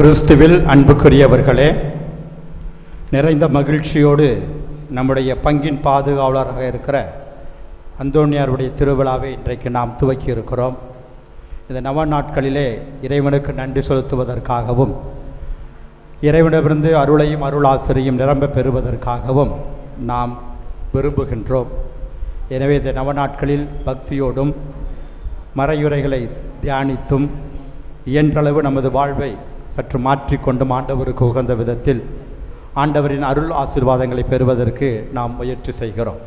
கிறிஸ்துவில் அன்புக்குரியவர்களே நிறைந்த மகிழ்ச்சியோடு நம்முடைய பங்கின் பாதுகாவலராக இருக்கிற அந்தோணியாருடைய திருவிழாவை இன்றைக்கு நாம் துவக்கி இருக்கிறோம் இந்த நவ நாட்களிலே இறைவனுக்கு நன்றி செலுத்துவதற்காகவும் இறைவனிடமிருந்து அருளையும் அருளாசிரியும் நிரம்ப பெறுவதற்காகவும் நாம் விரும்புகின்றோம். எனவே இந்த நவ நாட்களில் பக்தியோடும் மறையுரைகளை தியானித்தும் இயன்றளவு நமது வாழ்வை சற்று மாற்றிக்கொண்டும் ஆண்டவருக்கு உகந்த விதத்தில் ஆண்டவரின் அருள் ஆசீர்வாதங்களை பெறுவதற்கு நாம் முயற்சி செய்கிறோம்.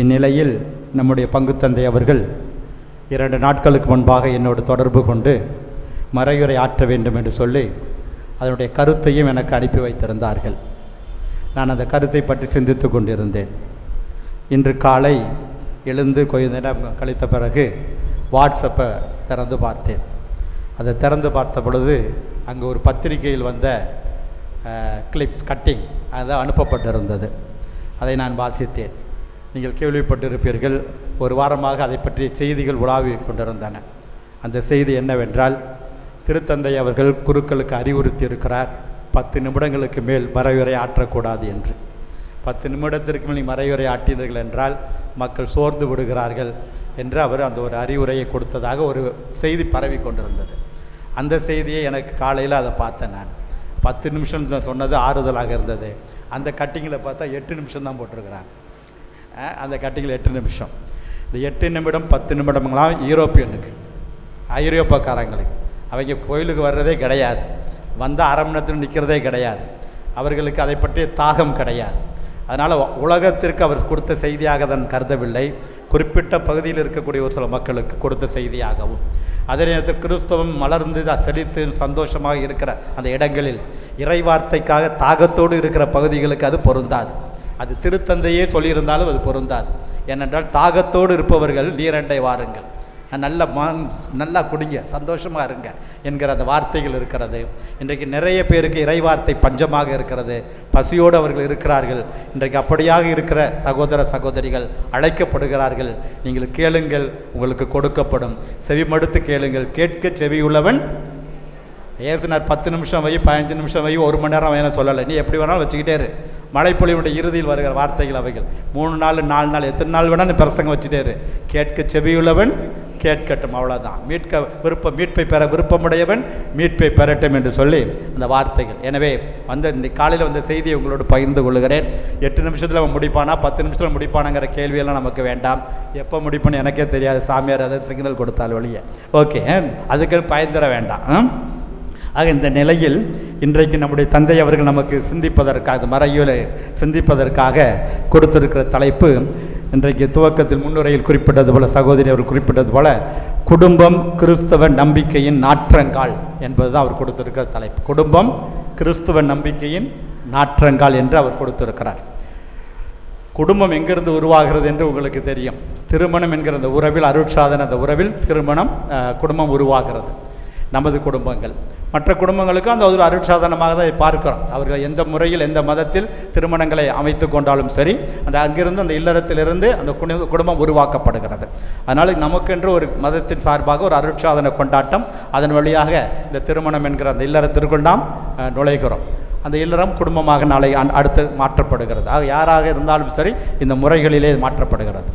இந்நிலையில் நம்முடைய பங்குத்தந்தை அவர்கள் இரண்டு நாட்களுக்கு முன்பாக என்னோடு தொடர்பு கொண்டு மறையுரை ஆற்ற வேண்டும் என்று சொல்லி அதனுடைய கருத்தையும் எனக்கு அனுப்பி வைத்திருந்தார்கள். நான் அந்த கருத்தை பற்றி சிந்தித்து கொண்டிருந்தேன். இன்று காலை எழுந்து கொஞ்ச நேரம் கழித்த பிறகு வாட்ஸ்அப்பை திறந்து பார்த்தேன். அதை திறந்து பார்த்த பொழுது அங்கே ஒரு பத்திரிகையில் வந்த கிளிப்ஸ் கட்டிங் அதை அனுப்பப்பட்டிருந்தது. அதை நான் வாசித்தேன். நீங்கள் கேள்விப்பட்டிருப்பீர்கள் ஒரு வாரமாக அதை பற்றிய செய்திகள் உலாவி கொண்டிருந்தன. அந்த செய்தி என்னவென்றால் திருத்தந்தை அவர்கள் குருக்களுக்கு அறிவுறுத்தி இருக்கிறார் பத்து நிமிடங்களுக்கு மேல் மறையுரை ஆற்றக்கூடாது என்று. பத்து நிமிடத்திற்கு மேல் மறையுரை ஆட்டினீர்கள் என்றால் மக்கள் சோர்ந்து விடுகிறார்கள். என்று அவர் அந்த ஒரு அறிவுரையை கொடுத்ததாக ஒரு செய்தி பரவி கொண்டிருந்தது. அந்த செய்தியை எனக்கு காலையில் அதை பார்த்தேன் நான். பத்து நிமிஷம் தான் சொன்னது ஆறுதலாக இருந்தது. அந்த கட்டிங்கில் பார்த்தா எட்டு நிமிஷம் தான் போட்டிருக்கிறாங்க அந்த கட்டிங்கில் எட்டு நிமிஷம். இந்த எட்டு நிமிடம் பத்து நிமிடம்லாம் யூரோப்பியனுக்கு ஐரோப்பாக்காரங்களுக்கு. அவங்க கோயிலுக்கு வர்றதே கிடையாது. வந்தால் அரை மணி நேரத்தில் நிற்கிறதே கிடையாது. அவர்களுக்கு அதை பற்றிய தாகம் கிடையாது. அதனால் உலகத்திற்கு அவர் கொடுத்த செய்தியாக தான் கருதவில்லை. குறிப்பிட்ட பகுதியில் இருக்கக்கூடிய ஒரு சில மக்களுக்கு கொடுத்த செய்தியாகவும் அதே நேரத்தில் கிறிஸ்தவம் மலர்ந்து செழித்து சந்தோஷமாக இருக்கிற அந்த இடங்களில் இறைவார்த்தைக்காக தாகத்தோடு இருக்கிற பகுதிகளுக்கு அது பொருந்தாது. அது திருத்தந்தையே சொல்லியிருந்தாலும் அது பொருந்தாது. ஏனென்றால் தாகத்தோடு இருப்பவர்கள் நீரண்டை வாருங்கள். நல்ல மா நல்லா குடிங்க சந்தோஷமாக இருங்க என்கிற அந்த வார்த்தைகள் இருக்கிறது. இன்றைக்கு நிறைய பேருக்கு இறைவார்த்தை பஞ்சமாக இருக்கிறது. பசியோடு அவர்கள் இருக்கிறார்கள். இன்றைக்கு அப்படியாக இருக்கிற சகோதர சகோதரிகள் அழைக்கப்படுகிறார்கள். நீங்கள் கேளுங்கள் உங்களுக்கு கொடுக்கப்படும். செவிமடுத்து கேளுங்கள். கேட்க செவியுள்ளவன் ஏசுனார் பத்து நிமிஷம் வை பதினஞ்சு நிமிஷம் வை ஒரு மணி நேரம் வேணும் சொல்லலை. நீ எப்படி வேணாலும் வச்சுக்கிட்டே இரு. மழைப்பொழிவுடைய இறுதியில் வருகிற வார்த்தைகள் அவைகள். மூணு நாள் நாலு நாள் எத்தனை நாள் வேணால் பிரசங்கம் வச்சுட்டே இரு. கேட்க செவியுள்ளவன் கேட்கட்டும் அவ்வளோதான் மீட்க விருப்பம் மீட்பை பெற விருப்பமுடையவன் மீட்பை பெறட்டும் என்று சொல்லி அந்த வார்த்தைகள். எனவே வந்து இந்த காலையில் வந்த செய்தியை உங்களோடு பகிர்ந்து கொள்கிறேன் எட்டு நிமிஷத்தில் அவன் முடிப்பானா? பத்து நிமிஷத்தில் முடிப்பானாங்கிற கேள்வியெல்லாம் நமக்கு வேண்டாம். எப்போ முடிப்பான்னு எனக்கே தெரியாது. சாமியார் அதை சிக்னல் கொடுத்தால் வழியே. ஓகே அதுக்கு பயந்துட வேண்டாம். ஆ? ஆக இந்த நிலையில் இன்றைக்கு நம்முடைய தந்தை அவர்கள் நமக்கு சிந்திப்பதற்காக மறையில் சிந்திப்பதற்காக கொடுத்திருக்கிற தலைப்பு இன்றைக்கு துவக்கத்தில் முன்னுரையில் குறிப்பிட்டது போல சகோதரி அவர் குறிப்பிட்டது போல குடும்பம் கிறிஸ்தவ நம்பிக்கையின் நாற்றங்கால் என்பதுதான் அவர் கொடுத்திருக்கிற தலைப்பு. குடும்பம் கிறிஸ்தவ நம்பிக்கையின் நாற்றங்கால் என்று அவர் கொடுத்திருக்கிறார். குடும்பம் எங்கிருந்து உருவாகிறது என்று உங்களுக்கு தெரியும். திருமணம் என்கிற அந்த உறவில் அருட்சாதன அந்த உறவில் திருமணம் குடும்பம் உருவாகிறது. நமது குடும்பங்கள். மற்ற குடும்பங்களுக்கும் அந்த ஒரு அருட்சாதனமாக தான் பார்க்கிறோம். அவர்கள் எந்த முறையில் எந்த மதத்தில் திருமணங்களை அமைத்து கொண்டாலும் சரி அந்த அங்கிருந்து அந்த இல்லறத்திலிருந்து அந்த குடும்பம் உருவாக்கப்படுகிறது. அதனால் நமக்கென்று ஒரு மதத்தின் சார்பாக ஒரு அருட்சாதன கொண்டாட்டம் அதன் வழியாக இந்த திருமணம் என்கிற அந்த இல்லறத்திற்குள் நாம் நுழைகிறோம். அந்த இல்லறம் குடும்பமாக நாளை அடுத்து மாற்றப்படுகிறது. ஆக யாராக இருந்தாலும் சரி இந்த முறைகளிலே மாற்றப்படுகிறது.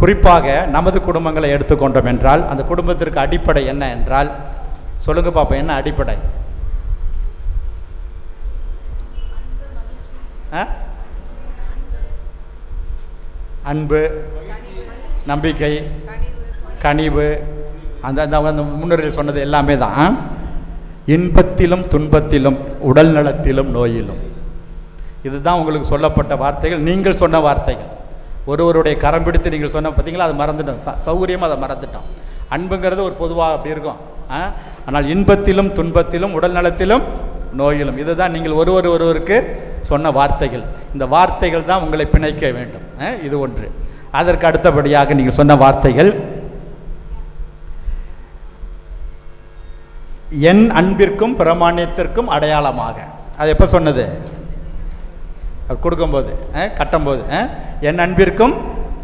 குறிப்பாக நமது குடும்பங்களை எடுத்துக்கொண்டோம் என்றால் அந்த குடும்பத்திற்கு அடிப்படை என்ன என்றால் சொல்லுங்க பாப்பா என்ன அடிப்படை? ஆ? அன்பு நம்பிக்கை கனிவு அந்த அந்த அந்த முன்னுரையில் சொன்னது எல்லாமே தான். இன்பத்திலும் துன்பத்திலும் உடல் நலத்திலும் நோயிலும். இதுதான் உங்களுக்கு சொல்லப்பட்ட வார்த்தைகள். நீங்கள் சொன்ன வார்த்தைகள். ஒருவருடைய கரம் பிடித்து நீங்கள் சொன்ன பார்த்தீங்களா அதை மறந்துட்டோம். சௌகரியமாக அதை மறந்துட்டோம். அன்புங்கிறது ஒரு பொதுவாக அப்படி இருக்கும். ஆனால் இன்பத்திலும் துன்பத்திலும் உடல் நலத்திலும் நோயிலும். இதுதான் நீங்கள் ஒருவர் ஒருவருக்கு சொன்ன வார்த்தைகள். இந்த வார்த்தைகள் தான் உங்களை பிணைக்க வேண்டும். ஆ? இது ஒன்று. அதற்கு அடுத்தபடியாக நீங்கள் சொன்ன வார்த்தைகள். என் அன்பிற்கும் பிரமாணியத்திற்கும் அடையாளமாக. அது எப்போ சொன்னது? கொடுக்கும்போது கட்டும்போது என் அன்பிற்கும்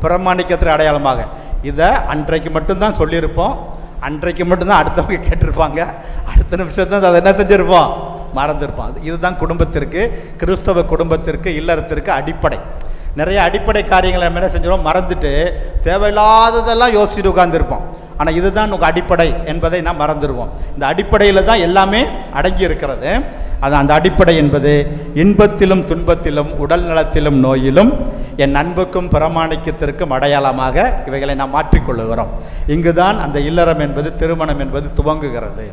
பிரமாணிக்கத்திற்கு அடையாளமாக. இதை அன்றைக்கு மட்டும்தான் சொல்லியிருப்போம். அன்றைக்கு மட்டும்தான் அடுத்தவங்க கேட்டிருப்பாங்க. அடுத்த நிமிஷம் தான் அதை என்ன செஞ்சிருப்போம்? மறந்துருப்போம். அது- இதுதான் குடும்பத்திற்கு கிறிஸ்தவ குடும்பத்திற்கு இல்லறத்திற்கு அடிப்படை. நிறைய அடிப்படை காரியங்களை நம்ம என்ன செஞ்சிருவோம்? மறந்துட்டு தேவையில்லாததெல்லாம் யோசிச்சுட்டு உட்காந்துருப்போம் ஆனால் இதுதான் உங்கள் அடிப்படை என்பதை நாம் மறந்துடுவோம் இந்த அடிப்படையில் தான் எல்லாமே அடங்கி இருக்கிறது. அது அந்த அடிப்படை என்பது இன்பத்திலும் துன்பத்திலும் உடல் நலத்திலும் நோயிலும் என் அன்புக்கும் பிரமாணிக்கத்திற்கும் அடையாளமாக இவைகளை நாம் மாற்றிக்கொள்ளுகிறோம். இங்குதான் அந்த இல்லறம் என்பது திருமணம் என்பது துவங்குகிறது.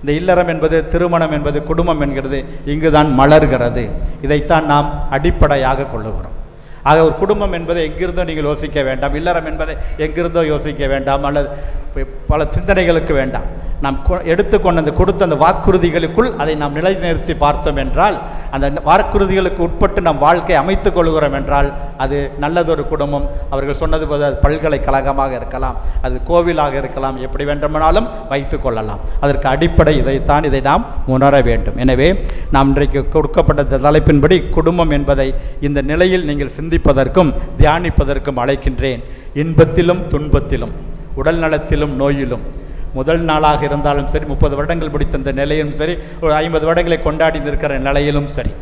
இந்த இல்லறம் என்பது திருமணம் என்பது குடும்பம் என்கிறது. இங்குதான் மலர்கிறது. இதைத்தான் நாம் அடிப்படையாக கொள்ளுகிறோம். ஆக ஒரு குடும்பம் என்பதை எங்கிருந்தோ நீங்கள் யோசிக்க வேண்டாம். இல்லறம் என்பதை எங்கிருந்தோ யோசிக்க வேண்டாம். அல்லது பல சிந்தனைகளுக்கு வேண்டாம். நாம் கொ- எடுத்துக்கொண்ட அந்த கொடுத்த அந்த வாக்குறுதிகளுக்குள் அதை நாம் நிலைநிறுத்தி பார்த்தோம் என்றால் அந்த வாக்குறுதிகளுக்கு உட்பட்டு நம் வாழ்க்கை அமைத்து கொள்கிறோம் என்றால் அது நல்லதொரு குடும்பம். அவர்கள் சொன்னது போது அது பல்கலைக்கழகமாக இருக்கலாம் அது கோவிலாக இருக்கலாம் எப்படி வேண்டுமானாலும் வைத்து கொள்ளலாம். அதற்கு அடிப்படை இதைத்தான் இதை நாம் உணர வேண்டும். எனவே நாம் இன்றைக்கு கொடுக்கப்பட்ட தலைப்பின்படி குடும்பம் என்பதை இந்த நிலையில் நீங்கள் சிந்திப்பதற்கும் தியானிப்பதற்கும் அழைக்கின்றேன். இன்பத்திலும் துன்பத்திலும் உடல் நலத்திலும் நோயிலும் முதல் நாளாக இருந்தாலும் சரி முப்பது வருடங்கள் முடித்த இந்த நிலையிலும் சரி ஒரு ஐம்பது வருடங்களை கொண்டாடி நிற்கிற நிலையிலும் சரி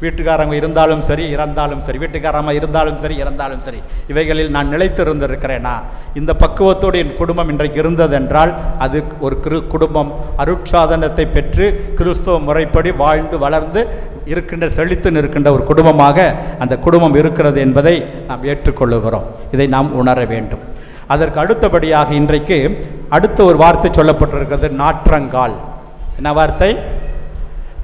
வீட்டுக்காரங்க இருந்தாலும் சரி இறந்தாலும் சரி வீட்டுக்காரமாக இருந்தாலும் சரி இறந்தாலும் சரி இவைகளில் நான் நிலைத்திருந்திருக்கிறேனா? இந்த பக்குவத்தோடு என் குடும்பம் இன்றைக்கு இருந்ததென்றால் அது ஒரு கிரு குடும்பம். அருட்சாதனத்தை பெற்று கிறிஸ்துவ முறைப்படி வாழ்ந்து வளர்ந்து இருக்கின்ற செழித்து நிற்கின்ற ஒரு குடும்பமாக அந்த குடும்பம் இருக்கிறது என்பதை நாம் ஏற்றுக்கொள்ளுகிறோம். இதை நாம் உணர வேண்டும். அதற்கு அடுத்தபடியாக இன்றைக்கு அடுத்த ஒரு வார்த்தை சொல்லப்பட்டிருக்கிறது நாற்றங்கால். என்ன வார்த்தை?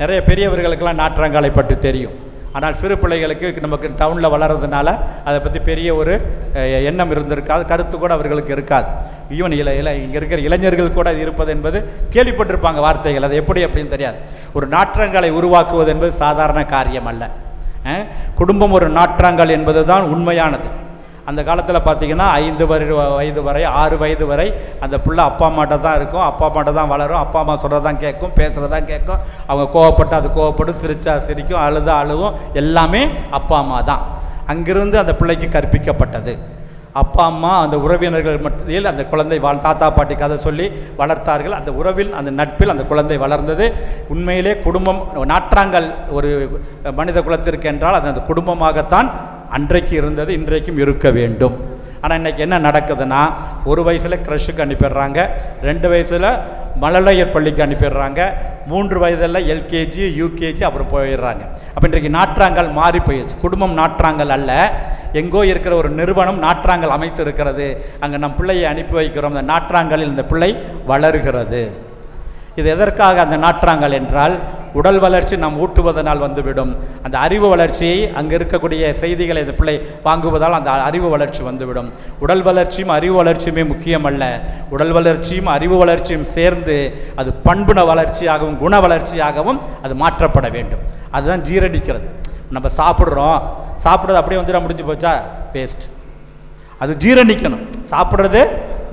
நிறைய பெரியவர்களுக்கெல்லாம் நாற்றங்காலை பற்றி தெரியும். ஆனால் சிறு பிள்ளைகளுக்கு நமக்கு டவுனில் வளர்றதுனால அதை பற்றி பெரிய ஒரு எண்ணம் இருந்திருக்காது கருத்து கூட அவர்களுக்கு இருக்காது. ஈவன் இல இல இங்கே இருக்கிற இளைஞர்கள் கூட இருப்பது என்பது கேள்விப்பட்டிருப்பாங்க வார்த்தைகள். அது எப்படி அப்படின்னு தெரியாது. ஒரு நாற்றங்களை உருவாக்குவது என்பது சாதாரண காரியம் அல்ல. குடும்பம் ஒரு நாற்றங்கள் என்பது தான் உண்மையானது. அந்த காலத்தில் பார்த்தீங்கன்னா ஐந்து வரு வயது வரை ஆறு வயது வரை அந்த பிள்ளை அப்பா அம்மாட்ட தான் இருக்கும். அப்பா அம்மாட்ட தான் வளரும். அப்பா அம்மா சொல்கிறதான் கேட்கும் பேசுகிறதான் கேட்கும். அவங்க கோவப்பட்டு அது கோவப்படும் சிரிச்சா சிரிக்கும் அழுதா அழுவும். எல்லாமே அப்பா அம்மா தான். அங்கிருந்து அந்த பிள்ளைக்கு கற்பிக்கப்பட்டது. அப்பா அம்மா அந்த உறவினர்கள் மத்தியில் அந்த குழந்தை வாழ் தாத்தா பாட்டி கதை சொல்லி வளர்த்தார்கள். அந்த உறவில் அந்த நட்பில் அந்த குழந்தை வளர்ந்தது. உண்மையிலே குடும்பம் நாற்றாங்கல் ஒரு மனித குலத்திற்கு என்றால் அது அந்த குடும்பமாகத்தான் அன்றைக்கு இருந்தது இன்றைக்கும் இருக்க வேண்டும். ஆனால் இன்றைக்கி என்ன நடக்குதுன்னா ஒரு வயசில் க்ரஷுக்கு அனுப்பிடுறாங்க ரெண்டு வயசில் மழலையர் பள்ளிக்கு அனுப்பிடுறாங்க மூன்று வயதில் எல்கேஜி யூகேஜி அப்புறம் போயிடுறாங்க. அப்போ இன்றைக்கு நாற்றாங்கல் மாறி போயிடுச்சு. குடும்பம் நாற்றாங்கல் அல்ல எங்கோ இருக்கிற ஒரு நிறுவனம் நாற்றாங்கல் அமைத்து இருக்கிறது அங்கே நம் பிள்ளையை அனுப்பி வைக்கிறோம். அந்த நாற்றாங்கலில் இந்த பிள்ளை வளர்கிறது. இது எதற்காக அந்த நாற்றாங்கல் என்றால் உடல் வளர்ச்சி நாம் ஊட்டுவதனால் வந்துவிடும். அந்த அறிவு வளர்ச்சியை அங்கே இருக்கக்கூடிய செய்திகளை இந்த பிள்ளை வாங்குவதால் அந்த அறிவு வளர்ச்சி வந்துவிடும். உடல் வளர்ச்சியும் அறிவு வளர்ச்சியுமே முக்கியமல்ல. உடல் வளர்ச்சியும் அறிவு வளர்ச்சியும் சேர்ந்து அது பண்புண வளர்ச்சியாகவும் குண வளர்ச்சியாகவும் அது மாற்றப்பட வேண்டும். அதுதான் ஜீரணிக்கிறது. நம்ம சாப்பிட்றோம். சாப்பிட்றது அப்படியே வந்துட முடிஞ்சு போச்சா? வேஸ்ட் அது ஜீரணிக்கணும். சாப்பிட்றது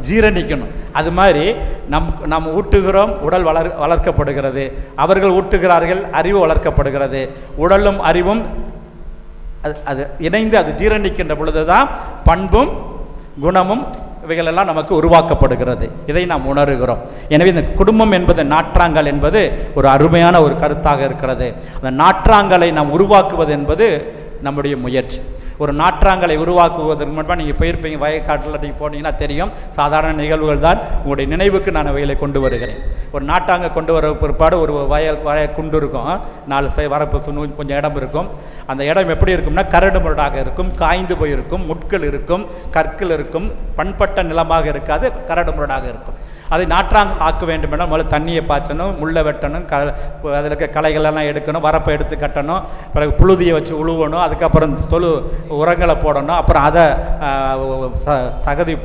ஜீரணிக்கணும். அது மாதிரி நம் நாம் ஊட்டுகிறோம் உடல் வளர் வளர்க்கப்படுகிறது. அவர்கள் ஊட்டுகிறார்கள் அறிவு வளர்க்கப்படுகிறது. உடலும் அறிவும் அது அது இணைந்து அது ஜீரணிக்கின்ற பொழுது தான் பண்பும் குணமும் இவைகளெல்லாம் நமக்கு உருவாக்கப்படுகிறது. இதை நாம் உணர்கிறோம். எனவே இந்த குடும்பம் என்பது நாற்றாங்கல் என்பது ஒரு அருமையான ஒரு கருத்தாக இருக்கிறது. அந்த நாற்றாங்கலை நாம் உருவாக்குவது என்பது நம்முடைய முயற்சி. ஒரு நாற்றாங்கலை உருவாக்குவதற்கு மட்டும் நீங்கள் போயிருப்பீங்க வயக்காட்டில் நீங்கள் போனீங்கன்னா தெரியும். சாதாரண நிகழ்வுகள் தான். உங்களுடைய நினைவுக்கு நான் அவைகளை கொண்டு வருகிறேன். ஒரு நாட்டாங்க கொண்டு வர பிற்பாடு ஒரு வயல் வய குண்டு இருக்கும். நாலு சை வரப்பு சுனு கொஞ்சம் இடம் இருக்கும். அந்த இடம் எப்படி இருக்கும்னா கரடு முரடாக இருக்கும். காய்ந்து போயிருக்கும். முட்கள் இருக்கும். கற்கள் இருக்கும். பண்பட்ட நிலமாக இருக்காது. கரடு முரடாக இருக்கும். அதை நாற்றாங்க ஆக்க வேண்டுமென்றால் முதல்ல தண்ணியை பாய்ச்சணும் முள்ளை வெட்டணும் க அதில் இருக்க களைகளெல்லாம் எடுக்கணும் வரப்பை எடுத்து கட்டணும் பிறகு புழுதியை வச்சு உழுவணும் அதுக்கப்புறம் தொழு உரங்களை போடணும் அப்புறம் அதை ச- சகதி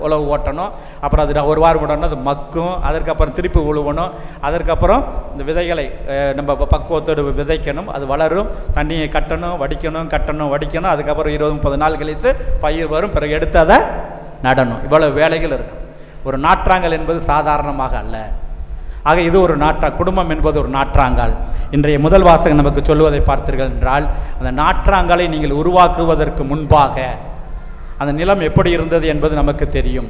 உழவு ஓட்டணும் அப்புறம் அது ஒரு வாரம் விடணும் அது மக்கும் அதற்கப்புறம் திருப்பி உழுவணும் அதற்கப்புறம் இந்த விதைகளை நம்ம ப- பக்குவத்தோடு விதைக்கணும் அது வளரும் தண்ணியை கட்டணும் வடிக்கணும் கட்டணும் வடிக்கணும் அதுக்கப்புறம் இருபது முப்பது நாள் கழித்து பயிர் வரும் பிறகு எடுத்து அதை நடணும். இவ்வளவு வேலைகள் இருக்கு. ஒரு நாற்றாங்கல் என்பது சாதாரணமாக அல்ல. ஆக இது ஒரு நாற்றா குடும்பம் என்பது ஒரு நாற்றாங்கால். இன்றைய முதல் வாசகம் நமக்கு சொல்லுவதை பார்த்தீர்கள் என்றால் அந்த நாற்றாங்கலை நீங்கள் உருவாக்குவதற்கு முன்பாக அந்த நிலம் எப்படி இருந்தது என்பது நமக்கு தெரியும்.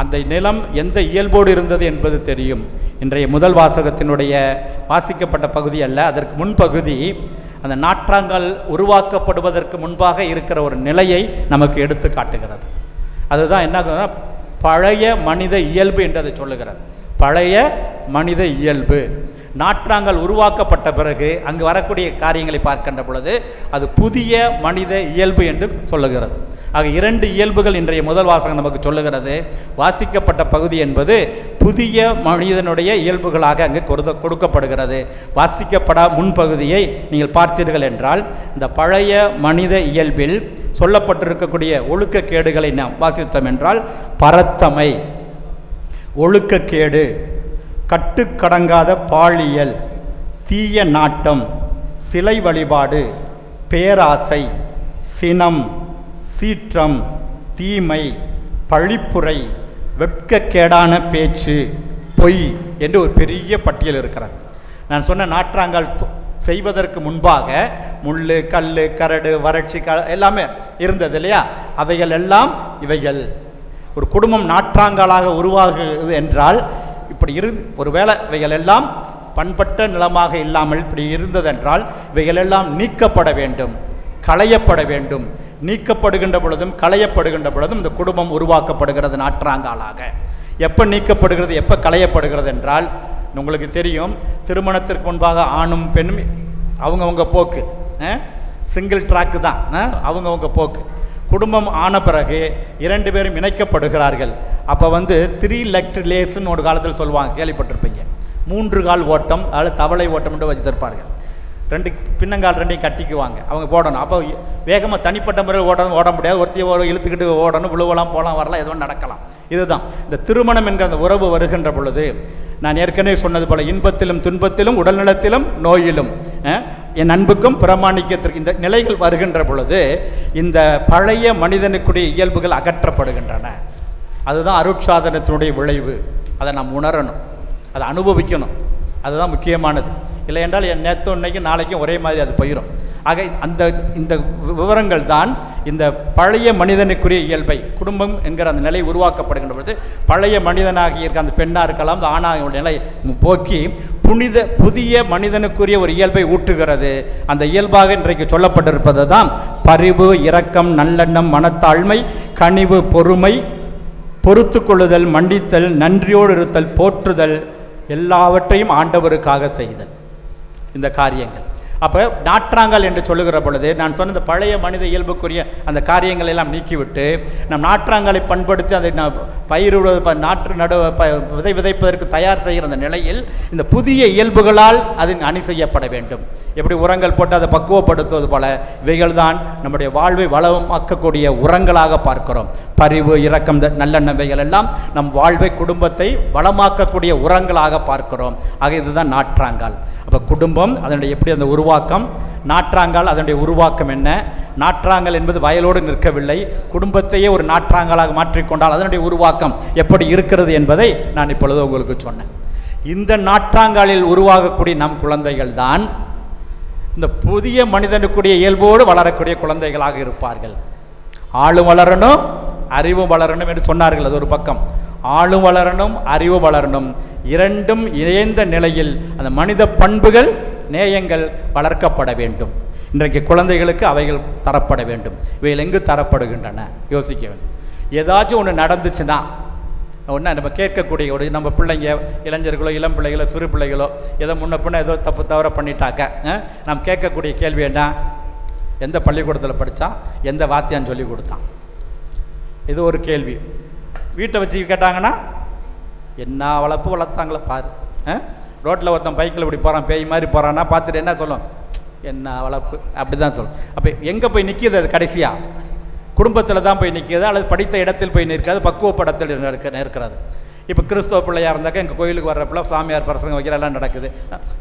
அந்த நிலம் எந்த இயல்போடு இருந்தது என்பது தெரியும். இன்றைய முதல் வாசகத்தினுடைய வாசிக்கப்பட்ட பகுதி அல்ல அதற்கு முன்பகுதி அந்த நாற்றாங்கல் உருவாக்கப்படுவதற்கு முன்பாக இருக்கிற ஒரு நிலையை நமக்கு எடுத்து காட்டுகிறது அதுதான் என்ன ஆகுதுன்னா, பழைய மனித இயல்பு என்று அதை சொல்லுகிறது. பழைய மனித இயல்பு. நாற்றாங்கல் உருவாக்கப்பட்ட பிறகு அங்கு வரக்கூடிய காரியங்களை பார்க்கின்ற பொழுது அது புதிய மனித இயல்பு என்று சொல்லுகிறது. ஆக இரண்டு இயல்புகள் இன்றைய முதல் வாசகம் நமக்கு சொல்லுகிறது. வாசிக்கப்பட்ட பகுதி என்பது புதிய மனிதனுடைய இயல்புகளாக அங்கு கொடுத்த கொடுக்கப்படுகிறது. வாசிக்கப்படா முன்பகுதியை நீங்கள் பார்த்தீர்கள் என்றால் இந்த பழைய மனித இயல்பில் சொல்லப்பட்டிருக்கக்கூடிய ஒழுக்கக்கேடுகளை நாம் வாசித்தோம் என்றால் பரத்தமை ஒழுக்கக்கேடு கட்டுக்கடங்காத பாலியல் தீய நாட்டம் சிலை வழிபாடு பேராசை சினம் சீற்றம் தீமை பழிப்புரை வெட்கக்கேடான பேச்சு பொய் என்று ஒரு பெரிய பட்டியல் இருக்கிறது. நான் சொன்ன நாற்றாங்கால் செய்வதற்கு முன்பாக முள் கல் கரடு வறட்சி க எல்லாமே இருந்தது இல்லையா? அவைகள் எல்லாம் இவைகள். ஒரு குடும்பம் நாற்றாங்காலாக உருவாகுது என்றால் இப்படி இரு ஒருவேளை இவைகள் எல்லாம் பண்பட்ட நிலமாக இல்லாமல் இப்படி இருந்ததென்றால் இவைகளெல்லாம் நீக்கப்பட வேண்டும் களையப்பட வேண்டும். நீக்கப்படுகின்ற பொழுதும் களையப்படுகின்ற பொழுதும் இந்த குடும்பம் உருவாக்கப்படுகிறது நாற்றாங்காலாக. எப்போ நீக்கப்படுகிறது எப்போ களையப்படுகிறது என்றால் உங்களுக்கு தெரியும் திருமணத்திற்கு முன்பாக ஆணும் பெண்ணும் அவங்கவுங்க போக்கு சிங்கிள் ட்ராக்கு தான் அவங்கவுங்க போக்கு. குடும்பம் ஆன பிறகு இரண்டு பேரும் இணைக்கப்படுகிறார்கள். அப்போ வந்து த்ரீ லெக்ட் லேஸ்ன்னு ஒரு காலத்தில் சொல்லுவாங்க கேள்விப்பட்டிருப்பீங்க. மூன்று கால் ஓட்டம் அதாவது தவளை ஓட்டம் என்று வச்சிருப்பார்கள். ரெண்டு பின்னங்கால் ரெண்டையும் கட்டிக்குவாங்க. அவங்க போடணும் அப்போ வேகமாக தனிப்பட்ட முறையில் ஓடணும் ஓட முடியாது. ஒருத்திய ஓட இழுத்துக்கிட்டு ஓடணும். விழுவலாம் போகலாம் வரலாம் எதுவும் நடக்கலாம். இதுதான். இந்த திருமணம் என்கிற அந்த உறவு வருகின்ற பொழுது நான் ஏற்கனவே சொன்னது போல் இன்பத்திலும் துன்பத்திலும் உடல்நலத்திலும் நோயிலும் என் அன்புக்கும் பிரமாணிக்கத்திற்கு இந்த நிலைகள் வருகின்ற பொழுது இந்த பழைய மனிதனுக்குடைய இயல்புகள் அகற்றப்படுகின்றன. அதுதான் அருட்சாதனத்தினுடைய விளைவு. அதை நாம் உணரணும். அதை அனுபவிக்கணும். அதுதான் முக்கியமானது. இல்லை என்றால் என் நேற்று இன்னைக்கு நாளைக்கும் ஒரே மாதிரி அது போயிடும் ஆக அந்த இந்த விவரங்கள் தான் இந்த பழைய மனிதனுக்குரிய இயல்பை குடும்பம் என்கிற அந்த நிலை உருவாக்கப்படுகின்ற பொழுது பழைய மனிதனாக இருக்க அந்த பெண்ணாக இருக்கலாம் அந்த ஆணாக நிலை போக்கி புனித புதிய மனிதனுக்குரிய ஒரு இயல்பை ஊட்டுகிறது. அந்த இயல்பாக இன்றைக்கு சொல்லப்பட்டிருப்பது தான் பரிவு இரக்கம் நல்லெண்ணம் மனத்தாழ்மை கனிவு பொறுமை பொறுத்து கொள்ளுதல் மன்னித்தல் நன்றியோடு இருத்தல் போற்றுதல் எல்லாவற்றையும் ஆண்டவருக்காக செய்தல். இந்த காரியங்கள். அப்போ நாற்றாங்கல் என்று சொல்லுகிற பொழுது நான் சொன்ன பழைய மனித இயல்புக்குரிய அந்த காரியங்களை எல்லாம் நீக்கிவிட்டு நம் நாற்றாங்கலை பண்படுத்தி அதை நான் பயிரிடுவது நாற்று நடு ப- விதை விதைப்பதற்கு தயார் செய்கிற அந்த நிலையில் இந்த புதிய இயல்புகளால் அது அணி செய்யப்பட வேண்டும். எப்படி உரங்கள் போட்டு அதை பக்குவப்படுத்துவது போல இவைகள் தான் நம்முடைய வாழ்வை வளமாக்கக்கூடிய உரங்களாக பார்க்கிறோம். பரிவு இரக்கம் நல்லெண்ணவைகள் எல்லாம் நம் வாழ்வை குடும்பத்தை வளமாக்கக்கூடிய உரங்களாக பார்க்கிறோம். ஆக இதுதான் நாற்றாங்கால். இப்போ குடும்பம் அதனுடைய எப்படி அந்த உருவாக்கம்? நாற்றாங்கால் அதனுடைய உருவாக்கம் என்ன? நாற்றாங்கல் என்பது வயலோடு நிற்கவில்லை. குடும்பத்தையே ஒரு நாற்றாங்கலாக மாற்றிக்கொண்டால் அதனுடைய உருவாக்கம் எப்படி இருக்கிறது என்பதை நான் இப்பொழுது உங்களுக்கு சொன்னேன். இந்த நாற்றாங்காலில் உருவாகக்கூடிய நம் குழந்தைகள் தான் இந்த புதிய மனிதனுக்குரிய இயல்போடு வளரக்கூடிய குழந்தைகளாக இருப்பார்கள். ஆளும் வளரணும் அறிவும் வளரணும் என்று சொன்னார்கள் அது ஒரு பக்கம். ஆளும் வளரணும் அறிவு வளரணும். இரண்டும் இணைந்த நிலையில் அந்த மனித பண்புகள் நேயங்கள் வளர்க்கப்பட வேண்டும். இன்றைக்கு குழந்தைகளுக்கு அவைகள் தரப்பட வேண்டும். இவைகள் எங்கு தரப்படுகின்றன? யோசிக்க வேண்டும். ஏதாச்சும் ஒன்று நடந்துச்சுன்னா ஒன்றா நம்ம கேட்கக்கூடிய ஒரு நம்ம பிள்ளைங்க இளைஞர்களோ இளம் பிள்ளைகளோ சிறு பிள்ளைகளோ ஏதோ முன்ன பின்ன ஏதோ தப்பு தவற பண்ணிட்டாக்க நாம் கேட்கக்கூடிய கேள்வி என்ன? எந்த பள்ளிக்கூடத்தில் படித்தான் எந்த வாத்தியான்னு சொல்லி கொடுத்தான்? இது ஒரு கேள்வி. வீட்டை வச்சு கேட்டாங்கன்னா என்ன வளர்ப்பு வளர்த்தாங்களா பாரு. ரோட்டில் ஒருத்தன் பைக்கில் இப்படி போகிறான் பேய் மாதிரி போகிறான்னா பார்த்துட்டு என்ன சொல்லும்? என்ன வளர்ப்பு? அப்படி தான் சொல்லும். அப்போ எங்கே போய் நிற்கிது அது கடைசியாக குடும்பத்தில் தான் போய் நிற்கிது அல்லது படித்த இடத்தில் போய் நிற்காது பக்குவப்படத்தில் நிற்க நிற்கிறது. இப்போ கிறிஸ்தவ பிள்ளையாக இருந்தாக்கா எங்கள் கோயிலுக்கு வர்றப்பல சாமியார் பிரசங்க வைக்கிற எல்லாம் நடக்குது.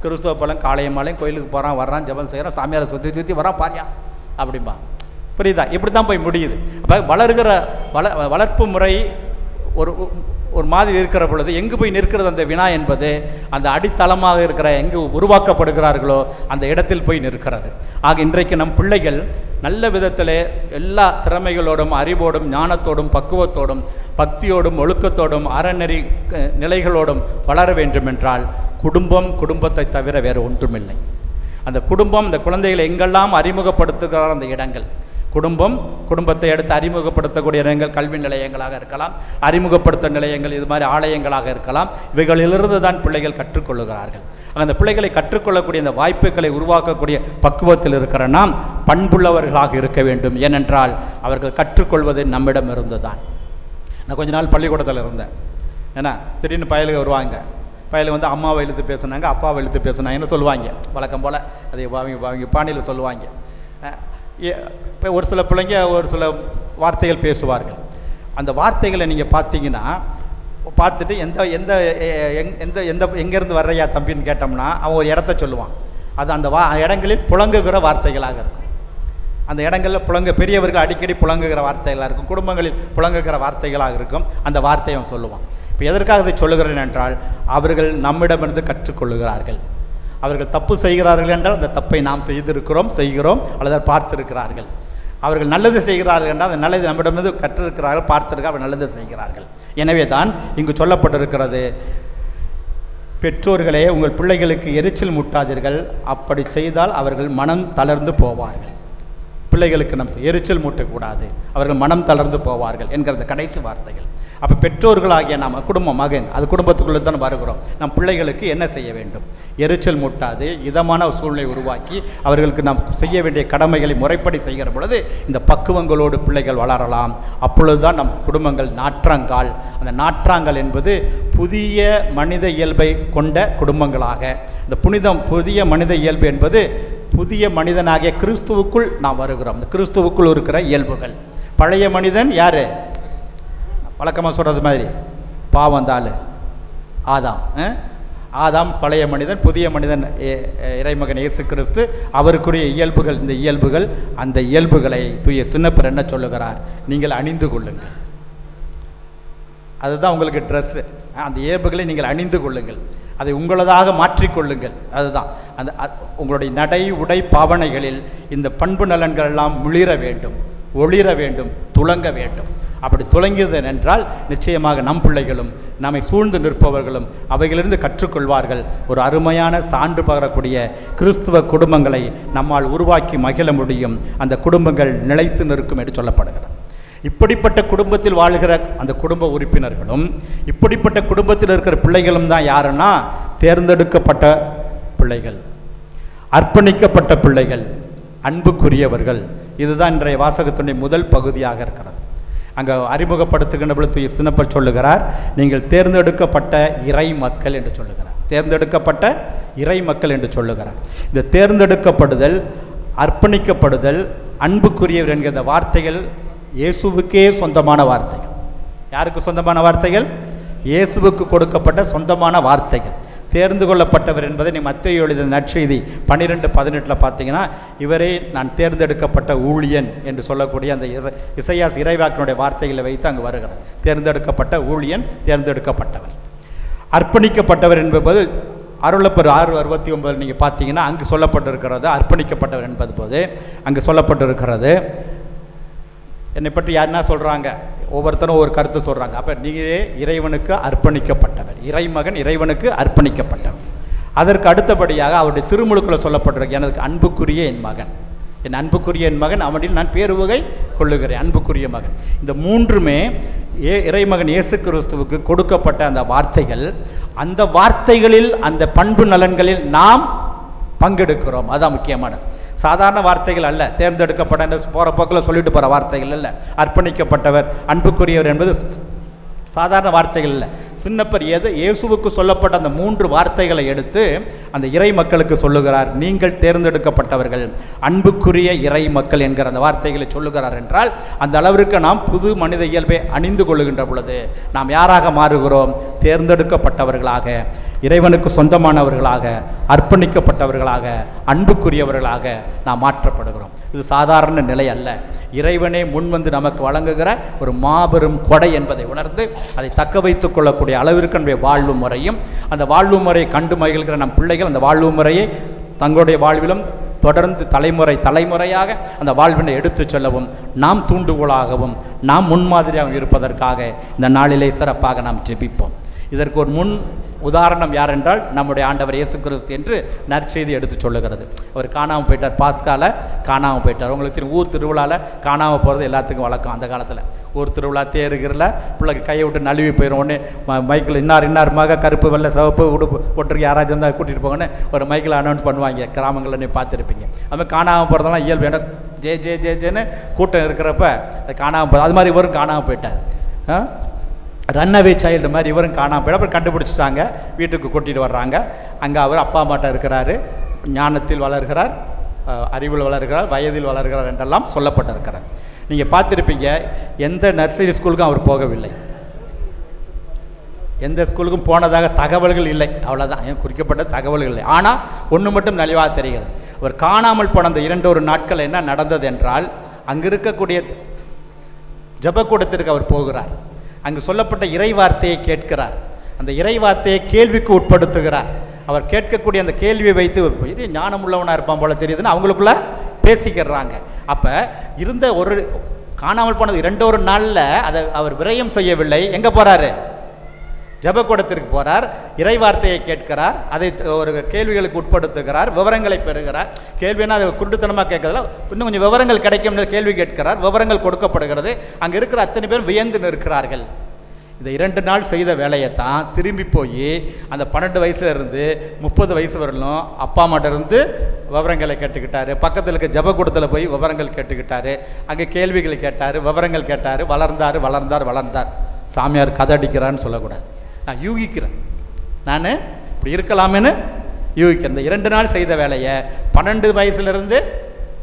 கிறிஸ்தவ பிள்ளை காலையும் மாலையும் கோயிலுக்கு போகிறான் வர்றான் ஜபம் செய்கிறான் சாமியாரை சுற்றி சுற்றி வரான் பாரியா அப்படிம்பா. புரியுதா? இப்படி தான் போய் முடியுது. அப்போ வளர்கிற வள வளர்ப்பு முறை ஒரு ஒரு மாதிரி இருக்கிற பொழுது எங்கு போய் நிற்கிறது அந்த வினா என்பது அந்த அடித்தளமாக இருக்கிற எங்கு உருவாக்கப்படுகிறார்களோ அந்த இடத்தில் போய் நிற்கிறது. ஆக இன்றைக்கு நம் பிள்ளைகள் நல்ல விதத்தில் எல்லா திறமைகளோடும் அறிவோடும் ஞானத்தோடும் பக்குவத்தோடும் பக்தியோடும் ஒழுக்கத்தோடும் அறநெறி நிலைகளோடும் வளர வேண்டுமென்றால் குடும்பம் குடும்பத்தை தவிர வேறு ஒன்றுமில்லை. அந்த குடும்பம் அந்த குழந்தைகளை எங்கெல்லாம் அறிமுகப்படுத்துகிறார் அந்த இடங்கள் குடும்பம் குடும்பத்தை அடுத்து அறிமுகப்படுத்தக்கூடிய இடங்கள் கல்வி நிலையங்களாக இருக்கலாம் அறிமுகப்படுத்த நிலையங்கள் இது மாதிரி ஆலயங்களாக இருக்கலாம். இவைகளிலிருந்து தான் பிள்ளைகள் கற்றுக்கொள்ளுகிறார்கள் அந்த பிள்ளைகளை கற்றுக்கொள்ளக்கூடிய அந்த வாய்ப்புகளை உருவாக்கக்கூடிய பக்குவத்தில் இருக்கிற நாம் பண்புள்ளவர்களாக இருக்க வேண்டும். ஏனென்றால் அவர்கள் கற்றுக்கொள்வது நம்மிடம் இருந்து தான் நான் கொஞ்ச நாள் பள்ளிக்கூடத்தில் இருந்தேன். ஏன்னா திடீர்னு பயலுக்கு வருவாங்க. பயலுக்கு வந்து அம்மாவை இழுத்து பேசுனாங்க அப்பாவை இழுத்து பேசுனாங்கன்னு சொல்லுவாங்க. வழக்கம் போல் அதை வாங்கி வாங்கி பாணியில் சொல்லுவாங்க. இப்போ ஒரு சில பிள்ளைங்க ஒரு சில வார்த்தைகள் பேசுவார்கள். அந்த வார்த்தைகளை நீங்கள் பார்த்தீங்கன்னா பார்த்துட்டு எந்த எந்த எங்- எந்த எந்த எங்கேருந்து வர்றையா தம்பின்னு கேட்டோம்னா அவன் ஒரு இடத்த சொல்லுவான். அது அந்த வா இடங்களில் புழங்குகிற வார்த்தைகளாக இருக்கும். அந்த இடங்களில் புழங்க பெரியவர்கள் அடிக்கடி புழங்குகிற வார்த்தைகளாக இருக்கும். குடும்பங்களில் புழங்குகிற வார்த்தைகளாக இருக்கும். அந்த வார்த்தையை அவன் சொல்லுவான். இப்போ எதற்காக இதை சொல்லுகிறேன் என்றால் அவர்கள் நம்மிடமிருந்து கற்றுக்கொள்ளுகிறார்கள். அவர்கள் தப்பு செய்கிறார்கள் என்றால் அந்த தப்பை நாம் செய்திருக்கிறோம் செய்கிறோம் அல்லது பார்த்திருக்கிறார்கள். அவர்கள் நல்லது செய்கிறார்கள் என்றால் அந்த நல்லது நம்மிடமிருந்து கற்றிருக்கிறார்கள் அவர் நல்லது செய்கிறார்கள். எனவே தான் இங்கு சொல்லப்பட்டிருக்கிறது பெற்றோர்களே உங்கள் பிள்ளைகளுக்கு எரிச்சல் மூட்டாதீர்கள். அப்படி செய்தால் அவர்கள் மனம் தளர்ந்து போவார்கள். பிள்ளைகளுக்கு நம் எரிச்சல் மூட்டக்கூடாது. அவர்கள் மனம் தளர்ந்து போவார்கள் என்கிற கடைசி வார்த்தைகள். அப்போ பெற்றோர்களாகிய நாம் குடும்பம் மகன் அது குடும்பத்துக்குள்ளே தான் வருகிறோம். நம் பிள்ளைகளுக்கு என்ன செய்ய வேண்டும்? எரிச்சல் முட்டாது இதமான ஒரு சூழ்நிலை உருவாக்கி அவர்களுக்கு நாம் செய்ய வேண்டிய கடமைகளை முறைப்படி செய்கிற பொழுது இந்த பக்குவங்களோடு பிள்ளைகள் வளரலாம். அப்பொழுதுதான் நம் குடும்பங்கள் நாற்றங்கால். அந்த நாற்றாங்கல் என்பது புதிய மனித இயல்பை கொண்ட குடும்பங்களாக. இந்த புனிதம் புதிய மனித இயல்பு என்பது புதிய மனிதனாகிய கிறிஸ்துவுக்குள் நாம் வருகிறோம். இந்த கிறிஸ்துவுக்குள் இருக்கிற இயல்புகள். பழைய மனிதன் யார்? வழக்கமாக சொல்கிறது மாதிரி. பாவம் தாள் ஆதாம் ஆதாம் பழைய மனிதன் புதிய மனிதன் இறைமகன் இயேசு கிறிஸ்து அவருக்குரிய இயல்புகள் இந்த இயல்புகள் அந்த இயல்புகளை தூய சின்னப்பர் என்ன சொல்லுகிறார்? நீங்கள் அணிந்து கொள்ளுங்கள். அதுதான் உங்களுக்கு ட்ரெஸ்ஸு அந்த இயல்புகளை நீங்கள் அணிந்து கொள்ளுங்கள். அதை உங்களதாக மாற்றிக்கொள்ளுங்கள். அதுதான். அந்த அ- உங்களுடைய நடை உடை பாவனைகளில் இந்த பண்பு நலன்கள் எல்லாம் மிளிர வேண்டும் ஒளிர வேண்டும் துளங்க வேண்டும். அப்படி துளங்கியது என்றால் நிச்சயமாக நம் பிள்ளைகளும் நம்மை சூழ்ந்து நிற்பவர்களும் அவைகளிலிருந்து கற்றுக்கொள்வார்கள். ஒரு அருமையான சான்று பகரக்கூடிய கிறிஸ்துவ குடும்பங்களை நம்மால் உருவாக்கி மகிழ முடியும். அந்த குடும்பங்கள் நிலைத்து நிற்கும் என்று சொல்லப்படுகிறது. இப்படிப்பட்ட குடும்பத்தில் வாழ்கிற அந்த குடும்ப உறுப்பினர்களும் இப்படிப்பட்ட குடும்பத்தில் இருக்கிற பிள்ளைகளும் தான் யாருன்னா தேர்ந்தெடுக்கப்பட்ட பிள்ளைகள் அர்ப்பணிக்கப்பட்ட பிள்ளைகள் அன்புக்குரியவர்கள். இதுதான் இன்றைய வாசகத்தினுடைய முதல் பகுதியாக இருக்கிறது. அங்கே அறிமுகப்படுத்துகின்ற பொழுது சின்னப்பர் சொல்லுகிறார் நீங்கள் தேர்ந்தெடுக்கப்பட்ட இறை மக்கள் என்று சொல்லுகிறார். தேர்ந்தெடுக்கப்பட்ட இறை மக்கள் என்று சொல்லுகிறார். இந்த தேர்ந்தெடுக்கப்படுதல் அர்ப்பணிக்கப்படுதல் அன்புக்குரியவர் என்கிற இந்த வார்த்தைகள் இயேசுவுக்கே சொந்தமான வார்த்தைகள். யாருக்கு சொந்தமான வார்த்தைகள்? இயேசுவுக்கு கொடுக்கப்பட்ட சொந்தமான வார்த்தைகள். தேர்ந்து கொள்ளப்பட்டவர் என்பதை நீ மத்திய எழுதிய நற்செய்தி பன்னிரெண்டு பதினெட்டில் பார்த்தீங்கன்னா இவரே நான் தேர்ந்தெடுக்கப்பட்ட ஊழியன் என்று சொல்லக்கூடிய அந்த இசையாஸ் இறைவாக்கினுடைய வார்த்தைகளை வைத்து அங்கு வருகிறது தேர்ந்தெடுக்கப்பட்ட ஊழியன் தேர்ந்தெடுக்கப்பட்டவர். அர்ப்பணிக்கப்பட்டவர் என்பது அருளப்பர் ஆறு அறுபத்தி ஒன்பது நீங்கள் பார்த்தீங்கன்னா அங்கு சொல்லப்பட்டிருக்கிறது அர்ப்பணிக்கப்பட்டவர் என்பது போது அங்கு சொல்லப்பட்டிருக்கிறது என்னை பற்றி யாருன்னா சொல்கிறாங்க ஒவ்வொருத்தரும் ஒரு கருத்து சொல்கிறாங்க அப்போ நீங்களே இறைவனுக்கு அர்ப்பணிக்கப்பட்டவர். இறைமகன் இறைவனுக்கு அர்ப்பணிக்கப்பட்டவர். அதற்கு அடுத்தபடியாக அவருடைய திருமுழுக்கில் சொல்லப்பட்டிருக்கு எனக்கு அன்புக்குரிய என் மகன். என் அன்புக்குரிய என் மகன் அவனில் நான் பேருவகை கொள்ளுகிறேன் அன்புக்குரிய மகன். இந்த மூன்றுமே ஏ இறைமகன் இயேசு கிறிஸ்துவுக்கு கொடுக்கப்பட்ட அந்த வார்த்தைகள். அந்த வார்த்தைகளில் அந்த பண்பு நலன்களில் நாம் பங்கெடுக்கிறோம். அதான் முக்கியமானது. சாதாரண வார்த்தைகள் அல்ல. தேர்ந்தெடுக்கப்பட்ட போகிற போக்கில் சொல்லிட்டு போகிற வார்த்தைகள் அல்ல. அர்ப்பணிக்கப்பட்டவர் அன்புக்குரியவர் என்பது சாதாரண வார்த்தைகள் இல்லை சின்னப்பர் எதை இயேசுவுக்கு சொல்லப்பட்ட அந்த மூன்று வார்த்தைகளை எடுத்து அந்த இறை மக்களுக்கு சொல்லுகிறார். நீங்கள் தேர்ந்தெடுக்கப்பட்டவர்கள் அன்புக்குரிய இறை மக்கள் என்கிற அந்த வார்த்தைகளை சொல்லுகிறார் என்றால் அந்த அளவிற்கு நாம் புது மனித இயல்பை அணிந்து கொள்ளுகின்ற பொழுது நாம் யாராக மாறுகிறோம்? தேர்ந்தெடுக்கப்பட்டவர்களாக இறைவனுக்கு சொந்தமானவர்களாக அர்ப்பணிக்கப்பட்டவர்களாக அன்புக்குரியவர்களாக நாம் மாற்றப்படுகிறோம். இது சாதாரண நிலை அல்ல. இறைவனே முன் வந்து நமக்கு வழங்குகிற ஒரு மாபெரும் கொடை என்பதை உணர்ந்து அதை தக்க வைத்துக் கொள்ளக்கூடிய அளவிற்கு நம்முடைய வாழ்வு முறையும் அந்த வாழ்வு முறையை கண்டு மகிழ்கிற நம் பிள்ளைகள் அந்த வாழ்வு முறையை தங்களுடைய வாழ்விலும் தொடர்ந்து தலைமுறை தலைமுறையாக அந்த வாழ்வினை எடுத்துச் செல்லவும் நாம் தூண்டுகோலாகவும் நாம் முன்மாதிரியாகவும் இருப்பதற்காக இந்த நாளிலே சிறப்பாக நாம் ஜெபிப்போம். இதற்கு ஒரு முன் உதாரணம் யார் என்றால் நம்முடைய ஆண்டவர் இயேசு கிறிஸ்து என்று நற்செய்தி எடுத்து சொல்லுகிறது. அவர் காணாமல் போயிட்டார் பாஸ்கால காணாமல் போயிட்டார். உங்களுக்கு தெரியும் ஊர் திருவிழாவில் காணாமல் போகிறது எல்லாத்துக்கும் வழக்கம் அந்த காலத்தில். ஊர் திருவிழா தேருகிறல பிள்ளைக்கு கையை விட்டு நழுவி போயிடும் ஒன்று ம மைக்கில் இன்னார் இன்னார் மக கருப்பு வெள்ளை சிவப்பு உடுப்பு போட்டிருக்கு. யாராச்சும் இருந்தால் கூட்டிகிட்டு போங்கன்னு ஒரு மைக்கில் அனௌன்ஸ் பண்ணுவாங்க. கிராமங்களில் நீ பார்த்துருப்பீங்க. அதுமாதிரி காணாமல் போகிறதெல்லாம் இயல்பு. ஏன்னா ஜே ஜே ஜே ஜேன்னு கூட்டம் இருக்கிறப்ப அது காணாமல் போகிறது அது மாதிரி இவரும் காணாமல் போயிட்டார். ரன்னவே சைல்டு மாதிரி இவரும் காணாமல் போய் அப்புறம் கண்டுபிடிச்சிட்டாங்க. வீட்டுக்கு கூட்டிகிட்டு வர்றாங்க. அங்கே அவர் அப்பா அம்மாட்ட இருக்கிறாரு. ஞானத்தில் வளர்கிறார். அறிவில் வளர்கிறார். வயதில் வளர்கிறார் என்றெல்லாம் சொல்லப்பட்டிருக்கிறார் நீங்கள் பார்த்துருப்பீங்க எந்த நர்சரி ஸ்கூலுக்கும் அவர் போகவில்லை. எந்த ஸ்கூலுக்கும் போனதாக தகவல்கள் இல்லை. அவ்வளோதான் ஏன் குறிக்கப்பட்ட தகவல்கள் இல்லை. ஆனால் ஒன்று மட்டும் நலிவாக தெரிகிறது. அவர் காணாமல் போன அந்த இரண்டு ஒரு நாட்கள் என்ன நடந்தது என்றால் அங்கே இருக்கக்கூடிய ஜெபக்கூடத்திற்கு அவர் போகிறார். அங்கு சொல்லப்பட்ட இறை வார்த்தையை கேட்கிறார். அந்த இறை வார்த்தையை கேள்விக்கு உட்படுத்துகிறார். அவர் கேட்கக்கூடிய அந்த கேள்வியை வைத்து ஒரு பெரிய ஞானம் உள்ளவனாக இருப்பான் போல தெரியுதுன்னு அவங்களுக்குள்ள பேசிக்கிறாங்க. அப்போ இருந்த ஒரு காணாமல் போனது இரண்டு ஒரு நாளில் அதை அவர் விரயம் செய்யவில்லை. எங்கே போகிறாரு ஜெபக்கூடத்திற்கு போகிறார் இறை வார்த்தையை கேட்கிறார் அதை ஒரு கேள்விகளுக்கு உட்படுத்துகிறார் விவரங்களை பெறுகிறார். கேள்வினா அது குண்டுத்தனமாக கேட்கறதுல இன்னும் கொஞ்சம் விவரங்கள் கிடைக்கும் கேள்வி கேட்கிறார் விவரங்கள் கொடுக்கப்படுகிறது. அங்கே இருக்கிற அத்தனை பேர் வியந்து நிற்கிறார்கள். இந்த இரண்டு நாள் செய்த வேலையை தான் திரும்பி போய் அந்த பன்னெண்டு வயசுல இருந்து முப்பது வயசு வரலும் அப்பா அம்மாட்ட இருந்து விவரங்களை கேட்டுக்கிட்டாரு. பக்கத்தில் இருக்க ஜபக்கூடத்தில் போய் விவரங்கள் கேட்டுக்கிட்டாரு. அங்கே கேள்விகளை கேட்டார் விவரங்கள் கேட்டார் வளர்ந்தார் வளர்ந்தார் வளர்ந்தார். சாமியார் கதை அடிக்கிறான்னு சொல்லக்கூடாது. நான் யூகிக்கிறேன். நான் இப்படி இருக்கலாமேன்னு யூகிக்கிறேன். இந்த இரண்டு நாள் செய்த வேலையை பன்னெண்டு வயசுலேருந்து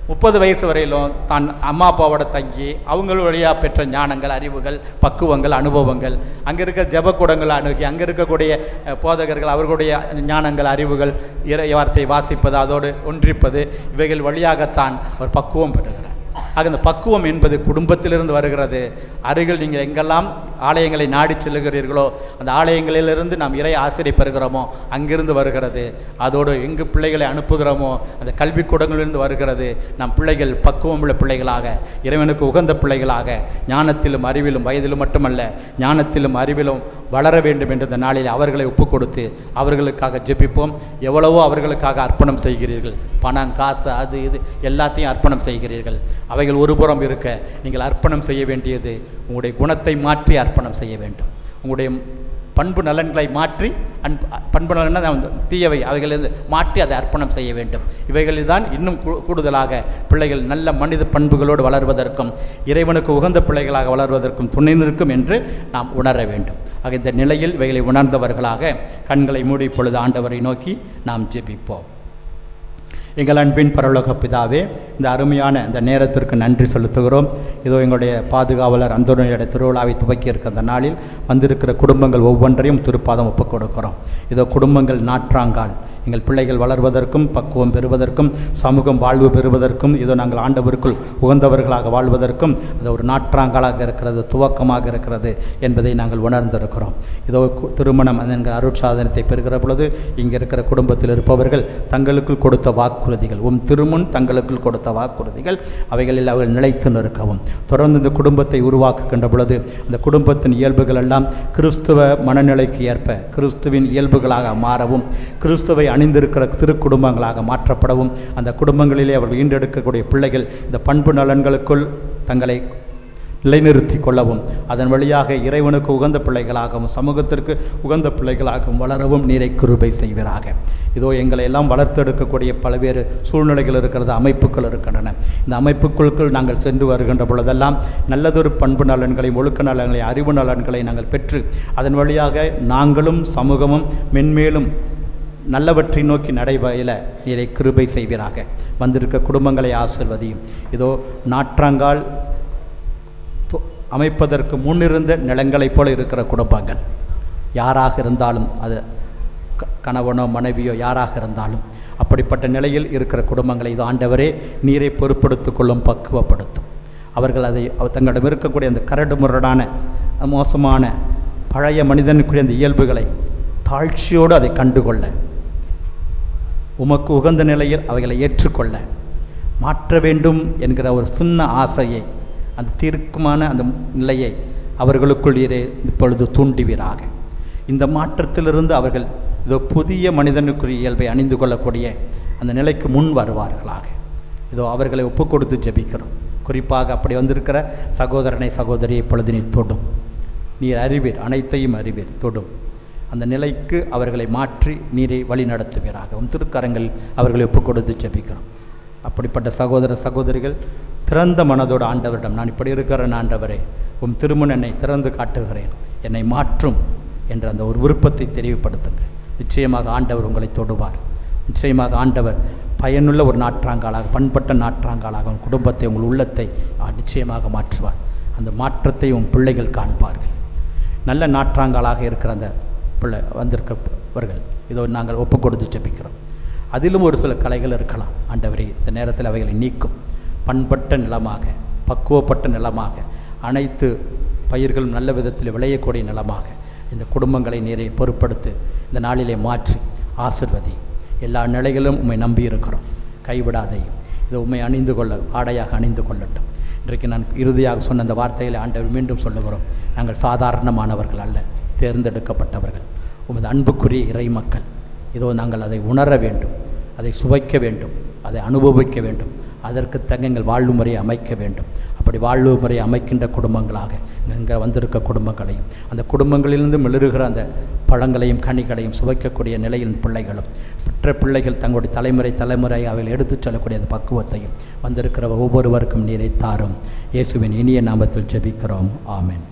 முப்பது வயசு வரையிலும் தான் அம்மா அப்பாவோட தங்கி அவங்கள வழியாக பெற்ற ஞானங்கள் அறிவுகள் பக்குவங்கள் அனுபவங்கள் அங்கே இருக்க ஜெபக்கூடங்களை அணுகி அங்கே இருக்கக்கூடிய போதகர்கள் அவர்களுடைய ஞானங்கள் அறிவுகள் இறை வார்த்தை வாசிப்பது அதோடு ஒன்றிப்பது இவைகள் வழியாகத்தான் அவர் பக்குவம் பெறுகிறார். ஆக இந்த பக்குவம் என்பது குடும்பத்திலிருந்து வருகிறது. அருகில் நீங்கள் எங்கெல்லாம் ஆலயங்களை நாடி செல்லுகிறீர்களோ அந்த ஆலயங்களிலிருந்து நாம் இறை ஆசிரியை பெறுகிறோமோ அங்கிருந்து வருகிறது. அதோடு எங்கு பிள்ளைகளை அனுப்புகிறோமோ அந்த கல்விக்கூடங்களிலிருந்து வருகிறது. நம் பிள்ளைகள் பக்குவம் உள்ள பிள்ளைகளாக இறைவனுக்கு உகந்த பிள்ளைகளாக ஞானத்திலும் அறிவிலும் வயதிலும் மட்டுமல்ல ஞானத்திலும் அறிவிலும் வளர வேண்டும் என்ற இந்த நாளில் அவர்களை ஒப்புக் கொடுத்து அவர்களுக்காக ஜெபிப்போம். எவ்வளவோ அவர்களுக்காக அர்ப்பணம் செய்கிறீர்கள். பணம் காசு அது இது எல்லாத்தையும் அர்ப்பணம் செய்கிறீர்கள். அவை அவைகள் ஒருபுறம் இருக்க நீங்கள் அர்ப்பணம் செய்ய வேண்டியது உங்களுடைய குணத்தை மாற்றி அர்ப்பணம் செய்ய வேண்டும். உங்களுடைய பண்பு நலன்களை மாற்றி அன்பு பண்பு நலன்னா தீயவை அவைகளிலிருந்து மாற்றி அதை அர்ப்பணம் செய்ய வேண்டும். இவைகளில் தான் இன்னும் கூ- கூடுதலாக பிள்ளைகள் நல்ல மனித பண்புகளோடு வளர்வதற்கும் இறைவனுக்கு உகந்த பிள்ளைகளாக வளர்வதற்கும் துணை நிற்கும் என்று நாம் உணர வேண்டும். ஆக இந்த நிலையில் இவைகளை உணர்ந்தவர்களாக கண்களை மூடி பொழுது ஆண்டவரை நோக்கி நாம் ஜெபிப்போம். எங்கள் அன்பின் பரலோக பிதாவே இந்த அருமையான இந்த நேரத்திற்கு நன்றி செலுத்துகிறோம். இதோ எங்களுடைய பாதுகாவலர் அந்தோனியோட திருவிழாவை துவக்கி இருக்கிற அந்த நாளில் வந்திருக்கிற குடும்பங்கள் ஒவ்வொன்றையும் திருப்பாதம் ஒப்புக் கொடுக்கிறோம். இதோ குடும்பங்கள் நாற்றாங்கால் எங்கள் பிள்ளைகள் வளர்வதற்கும் பக்குவம் பெறுவதற்கும் சமூகம் வாழ்வு பெறுவதற்கும் இதோ நாங்கள் ஆண்டவருக்குள் உகந்தவர்களாக வாழ்வதற்கும் அது ஒரு நாற்றாங்கலாக இருக்கிறது துவக்கமாக இருக்கிறது என்பதை நாங்கள் உணர்ந்திருக்கிறோம். இதோ கு- திருமணம் என்கிற அருட்சாதனத்தை பெறுகிற பொழுது இங்கே இருக்கிற குடும்பத்தில் இருப்பவர்கள் தங்களுக்குள் கொடுத்த வாக்குறுதிகள் உம் திருமுன் தங்களுக்குள் கொடுத்த வாக்குறுதிகள் அவைகளில் அவர்கள் நிலைத்து நிற்கவும். தொடர்ந்து இந்த குடும்பத்தை உருவாக்குகின்ற பொழுது அந்த குடும்பத்தின் இயல்புகள் எல்லாம் கிறிஸ்துவ மனநிலைக்கு ஏற்ப கிறிஸ்துவின் இயல்புகளாக மாறவும் கிறிஸ்துவை அணிந்திருக்கிற சிறு குடும்பங்களாக மாற்றப்படவும் அந்த குடும்பங்களிலே அவர்கள் ஈண்டெடுக்கக்கூடிய பிள்ளைகள் இந்த பண்பு நலன்களுக்குள் தங்களை நிலைநிறுத்தி கொள்ளவும் அதன் வழியாக இறைவனுக்கு உகந்த பிள்ளைகளாகவும் சமூகத்திற்கு உகந்த பிள்ளைகளாகவும் வளரவும் நீரை கிருபை செய்வராக. இதோ எங்களை எல்லாம் வளர்த்தெடுக்கக்கூடிய பல்வேறு சூழ்நிலைகள் இருக்கிறது அமைப்புகள் இருக்கின்றன. இந்த அமைப்புக்குள்ளுக்குள் நாங்கள் சென்று வருகின்ற பொழுதெல்லாம் நல்லதொரு பண்பு நலன்களையும் ஒழுக்க நலன்களையும் அறிவு நலன்களை நாங்கள் பெற்று அதன் வழியாக நாங்களும் சமூகமும் மென்மேலும் நல்லவற்றை நோக்கி நடைபயில நீரை கிருபை செய்வீராக. வந்திருக்க குடும்பங்களை ஆசிர்வதியும். இதோ நாற்றாங்கால் அமைப்பதற்கு முன்னிருந்த நிலங்களைப் போல இருக்கிற குடும்பங்கள். யாராக இருந்தாலும் அது க- கணவனோ மனைவியோ யாராக இருந்தாலும் அப்படிப்பட்ட நிலையில் இருக்கிற குடும்பங்களை இது ஆண்டவரே நீரை பொறுப்படுத்திக் கொள்ளும் பக்குவப்படுத்தும். அவர்கள் அதை தங்களிடம் இருக்கக்கூடிய அந்த கரடு முரடான மோசமான பழைய மனிதனுக்குரிய அந்த இயல்புகளை தாழ்ச்சியோடு அதை கண்டுகொள்ள உமக்கு உகந்த நிலையில் அவைகளை ஏற்றுக்கொள்ள. மாற்ற வேண்டும் என்கிற ஒரு சின்ன ஆசையை அந்த தீர்க்கமான அந்த நிலையை அவர்களுக்குள் இப்பொழுது தூண்டுவீராக. இந்த மாற்றத்திலிருந்து அவர்கள் இதோ புதிய மனிதனுக்குரிய இயல்பை அணிந்து கொள்ளக்கூடிய அந்த நிலைக்கு முன் வருவார்களாக. இதோ அவர்களை ஒப்புக் கொடுத்து ஜெபிக்கிறோம். குறிப்பாக அப்படி வந்திருக்கிற சகோதரனை சகோதரியை இப்பொழுது நீர் தொடும். நீர் அறிவீர் அனைத்தையும் அறிவீர் தொடும். அந்த நிலைக்கு அவர்களை மாற்றி நீரை வழி நடத்துவீராகவும் திருக்கரங்கள் அவர்களை ஒப்புக் கொடுத்து ஜபிக்கிறோம். அப்படிப்பட்ட சகோதர சகோதரிகள் திறந்த மனதோடு ஆண்டவரிடம் நான் இப்படி இருக்கிறேன் ஆண்டவரே உம் திருமணனை என்னை திறந்து காட்டுகிறேன். என்னை மாற்றும் என்ற அந்த ஒரு விருப்பத்தை தெரிவுபடுத்துங்க நிச்சயமாக ஆண்டவர் உங்களை தொடுவார். நிச்சயமாக ஆண்டவர் பயனுள்ள ஒரு நாற்றாங்காலாக பண்பட்ட நாற்றாங்காலாக உன் குடும்பத்தை உங்கள் உள்ளத்தை நிச்சயமாக மாற்றுவார். அந்த மாற்றத்தை உன் பிள்ளைகள் காண்பார்கள். நல்ல நாற்றாங்காலாக இருக்கிற அந்த பிள்ளை வந்திருக்கவர்கள் இதோ நாங்கள் ஒப்பு கொடுத்து ஜபிக்கிறோம். அதிலும் ஒரு சில கலைகள் இருக்கலாம். ஆண்டவரே இந்த நேரத்தில் அவைகளை நீக்கும். பண்பட்ட நிலமாக பக்குவப்பட்ட நிலமாக அனைத்து பயிர்களும் நல்ல விதத்தில் விளையக்கூடிய நிலமாக இந்த குடும்பங்களை நீரை பொருட்படுத்து இந்த நாளிலே மாற்றி ஆசிர்வதி. எல்லா நிலைகளிலும் உம்மை நம்பி இருக்கிறோம். கைவிடாதையும் இது உண்மை அணிந்து கொள்ள ஆடையாக அணிந்து கொள்ளட்டும். இன்றைக்கு நான் இறுதியாக சொன்ன அந்த வார்த்தைகளை ஆண்டவர் மீண்டும் சொல்லுகிறோம். நாங்கள் சாதாரணமானவர்கள் அல்ல. தேர்ந்தெடுக்கப்பட்டவர்கள். உமது அன்புக்குரிய இறை மக்கள் இதோ நாங்கள் அதை உணர வேண்டும் அதை சுவைக்க வேண்டும் அதை அனுபவிக்க வேண்டும் அதற்கு தங்க எங்கள் வாழ்வு முறையை அமைக்க வேண்டும். அப்படி வாழ்வு முறையை அமைக்கின்ற குடும்பங்களாக இங்கே வந்திருக்க குடும்பங்களையும் அந்த குடும்பங்களிலிருந்து மிளறுகிற அந்த பழங்களையும் கனிகளையும் சுவைக்கக்கூடிய நிலையில் பிள்ளைகளும் பெற்ற பிள்ளைகள் தங்களுடைய தலைமுறை தலைமுறை அவையில் எடுத்துச் செல்லக்கூடிய அந்த பக்குவத்தையும் வந்திருக்கிற ஒவ்வொருவருக்கும் நீரை தாரும். இயேசுவின் இனிய நாமத்தில் ஜெபிக்கிறோம். ஆமேன்.